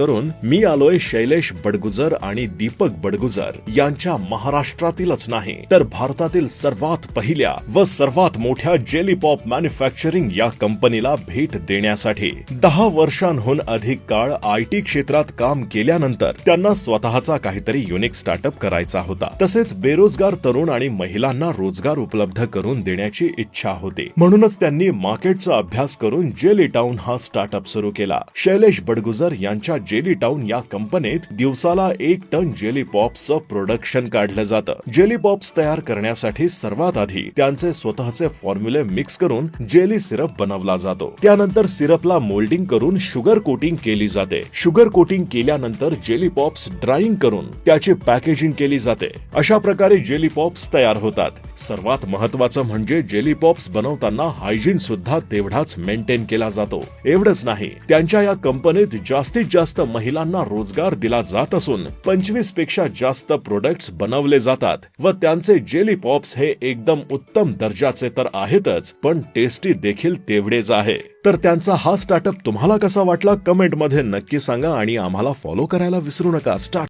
करून मी आलोय शैलेश बडगुजर आणि दीपक बडगुजर यांच्या महाराष्ट्रातीलच नाही तर भारतातील सर्वात पहिल्या व सर्वात मोठ्या जेली पॉप मॅन्युफॅक्चरिंग या कंपनीला भेट देण्यासाठी दहा वर्षांहून अधिक काळ आय टी क्षेत्रात काम केल्यानंतर त्यांना स्वतःचा काहीतरी युनिक स्टार्टअप करायचा होता. तसेच बेरोजगार तरुण आणि महिलांना रोजगार उपलब्ध करून देण्याची इच्छा होती. म्हणूनच त्यांनी मार्केटचा अभ्यास करून जेली टाउन हा स्टार्टअप सुरू केला. शैलेश बडगुजर यांच्या जेली टाउन या कंपनीत दिवसाला एक टन जेली पॉप्सचं प्रोडक्शन काढलं जातं. जेली पॉप्स तयार करण्यासाठी सर्वात आधी त्यांचे स्वतःचे फॉर्म्युले मिक्स करून जेली सिरप बनवला जातो. त्यानंतर सिरपला मोल्डिंग करून शुगर कोटिंग केली जाते. शुगर कोटिंग केल्यानंतर जेली पॉप्स ड्राईंग करून त्याची पॅकेजिंग केली जाते. अशा प्रकारे जेली पॉप्स तयार होतात. सर्वात महत्वाचं म्हणजे जेली पॉप्स बनवताना हायजीन सुद्धा तेवढाच मेंटेन केला जातो. एवढंच नाही त्यांच्या या कंपनीत जास्तीत जास्त महिलांना रोजगार दिला जात असून पंचवीसपेक्षा जास्त प्रोडक्ट्स बनवले जातात व त्यांचे जेली पॉप्स हे एकदम उत्तम दर्जाचे तर आहेतच पण टेस्टी देखील तेवढेच आहे. तर त्यांचा हा स्टार्टअप तुम्हाला कसा वाटला? कमेंटमध्ये नक्की सांगा आणि आम्हाला फॉलो करायला विसरू नका. स्टार्ट